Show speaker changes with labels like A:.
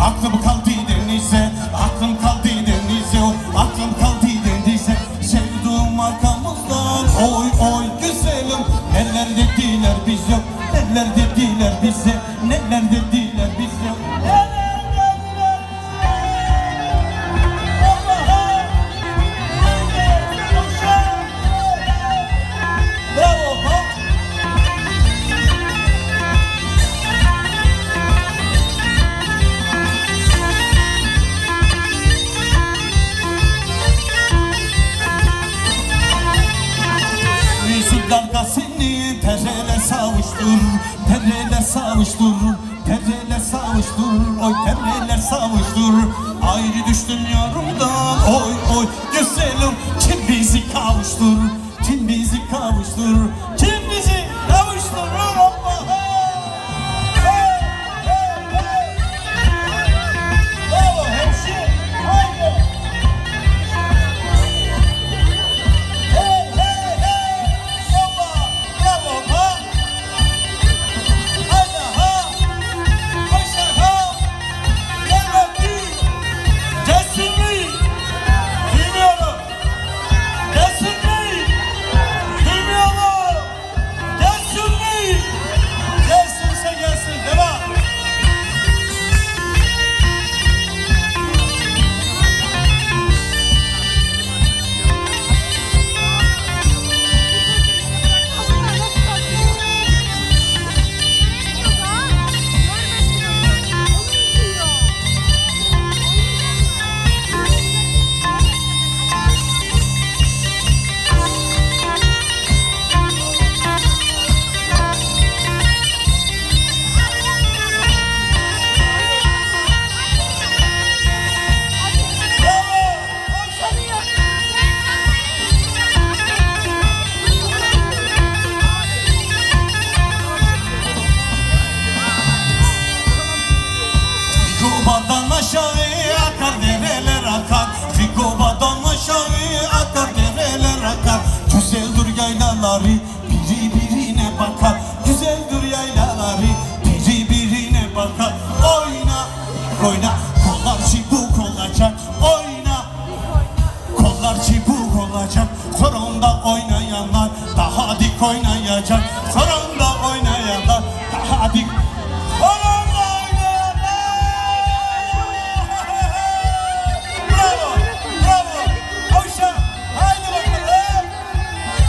A: Aklım kaldı denize Aklım kaldı denize Aklım kaldı denize. Sevduğum arkamızdan Oy oy güzelim. Neler dediler bize Neler dediler bize Neler dediler bize. Neler dalgasını terele savuştur? Terele savuştur Terele savuştur. Oy tereler savuştur. Ayrı düştüm yarımdan. Oy oy güzelim Kim bizi kavuştur Koronda oynayanlar daha dik oynayacak. Koronda oynayanlar